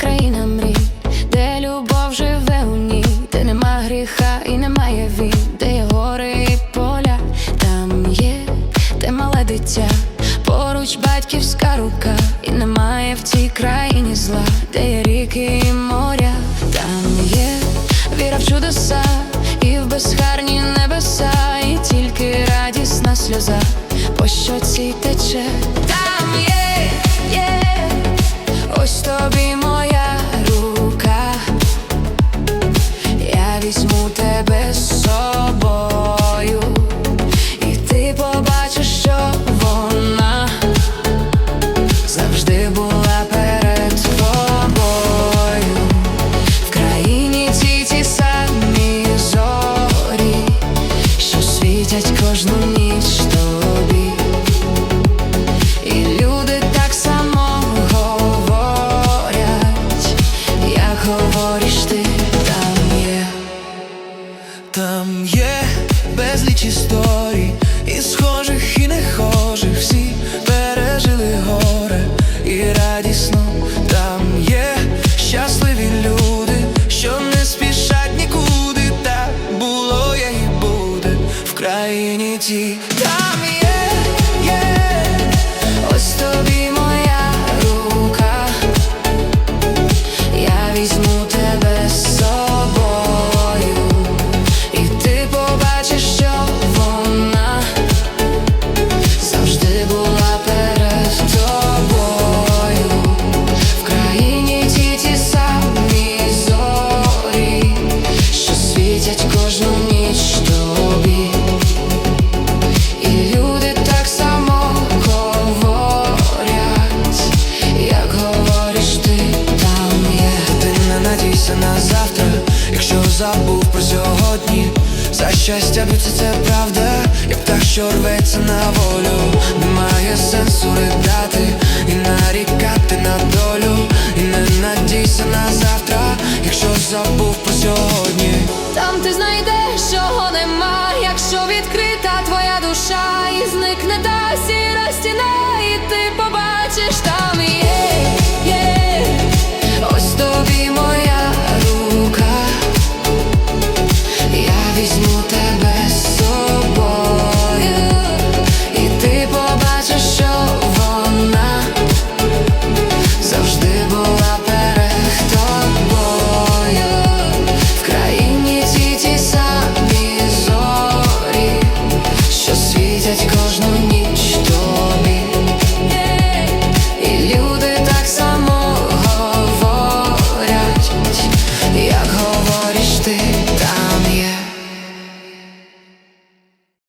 країна мрій, де любов живе у ній, де нема гріха і немає він, де є гори і поля, там є, де мале дитя, поруч батьківська рука, і немає в цій країні зла, де є ріки і моря, там є віра в чудеса, і в безхарні небеса, і тільки радісна сльоза, по щоці тече. Там є, є, ось тобі моя світять кожну ніч тобі. І люди так само говорять, як говориш ти там є. Безліч історій, і схожих, і нехожих, всі країні ті. Там є, є, Ось тобі моя рука, я візьму тебе з собою, і ти побачиш, що вона завжди була перед тобою. В країні ті ті самі зорі, що світять кожну ніч тобі. забув про сьогодні. За щастя б'ється це правда, як та, що рветься на волю. Немає сенсу ридати і нарікати на долю. І не надійся на завтра, якщо забув про сьогодні. Там ти знайдеш, чого нема, якщо відкрита твоя душа і зникне та сім'я